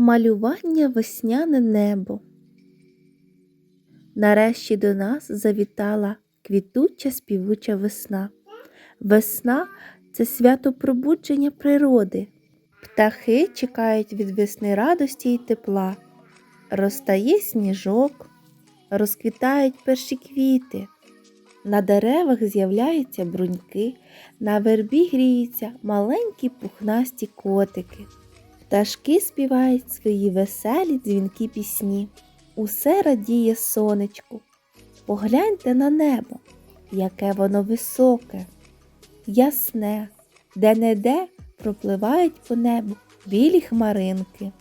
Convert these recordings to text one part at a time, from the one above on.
Малювання весняне небо. Нарешті до нас завітала квітуча співуча весна. Весна це свято пробудження природи. Птахи чекають від весни радості й тепла. Розтає сніжок, розквітають перші квіти. На деревах з'являються бруньки, на вербі гріються маленькі пухнасті котики. Пташки співають свої веселі дзвінкі пісні. Усе радіє сонечку. Погляньте на небо, яке воно високе, ясне, де-не-де пропливають по небу білі хмаринки.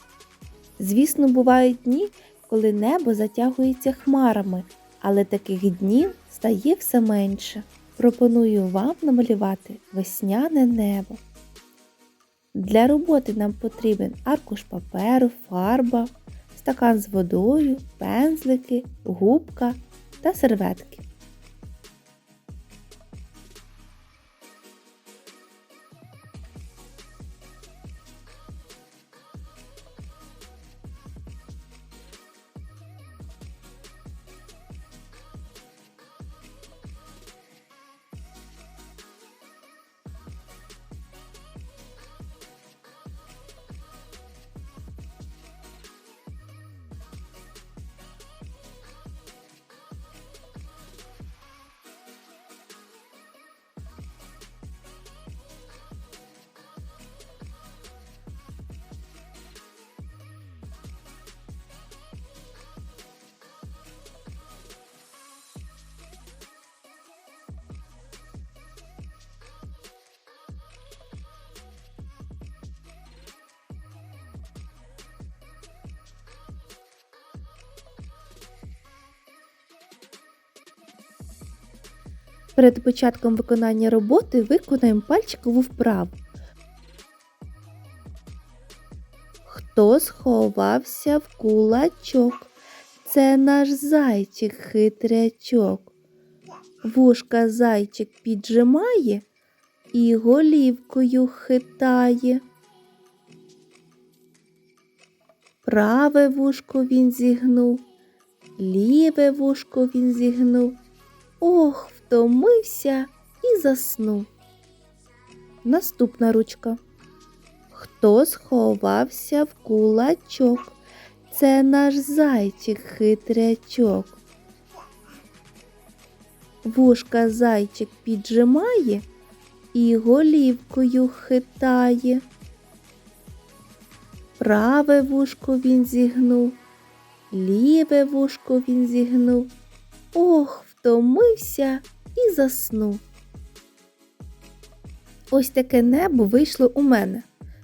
Звісно, бувають дні, коли небо затягується хмарами, але таких днів стає все менше. Пропоную вам намалювати весняне небо. Для роботи нам потрібен аркуш паперу, фарба, стакан з водою, пензлики, губка та серветки. Перед початком виконання роботи виконаємо пальчикову вправу. Хто сховався в кулачок? Це наш зайчик хитрячок. Вушка зайчик піджимає і голівкою хитає. Праве вушко він зігнув, ліве вушко він зігнув. Ох, втомився і заснув. Наступна ручка. Хто сховався в кулачок? Це наш зайчик хитрячок. Вушка зайчик піджимає і голівкою хитає. Праве вушко він зігнув, ліве вушко він зігнув. Ох, втомився і заснув. Ось таке небо вийшло у мене.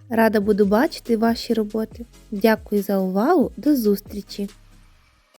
Рада буду бачити ваші роботи. Дякую за увагу. До зустрічі!